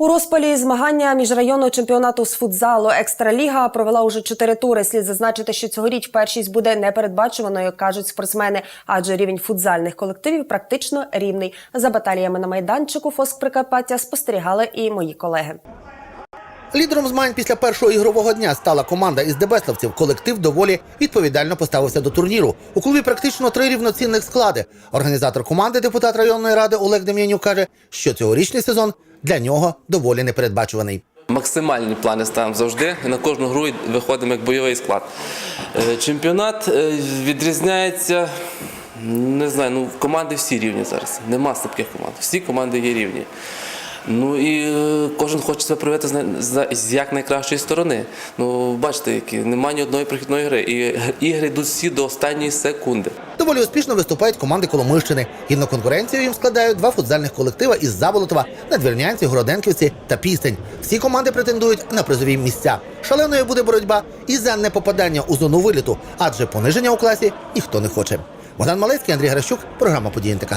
У розпалі змагання міжрайонного чемпіонату з футзалу Екстраліга провела уже чотири тури. Слід зазначити, що цьогоріч першість буде непередбачуваною, кажуть спортсмени, адже рівень футзальних колективів практично рівний. За баталіями на майданчику Фоск Прикарпаття спостерігали і мої колеги. Лідером змагань після першого ігрового дня стала команда із дебеславців. Колектив доволі відповідально поставився до турніру. У клубі практично три рівноцінних склади. Організатор команди, депутат районної ради Олег Дем'янюк каже, що цьогорічний сезон для нього доволі непередбачуваний. Максимальні плани ставимо завжди. На кожну гру виходимо як бойовий склад. Е, Чемпіонат е, відрізняється. Не знаю, ну команди всі рівні зараз. Нема слабких команд. Всі команди є рівні. Ну і е, кожен хоче себе проявити з як найкращої сторони. Ну, бачите, які немає ні одної прохідної гри. І ігри йдуть всі до останньої секунди. Доволі успішно виступають команди Коломийщини. Гідну конкуренцію їм складають два футзальних колектива із Заболотова, Надвірнянці, Городенківці та Пістень. Всі команди претендують на призові місця. Шаленою буде боротьба і за непопадання у зону виліту, адже пониження у класі ніхто не хоче. Богдан Малецький, Андрій Гращук, програма «Події НТК».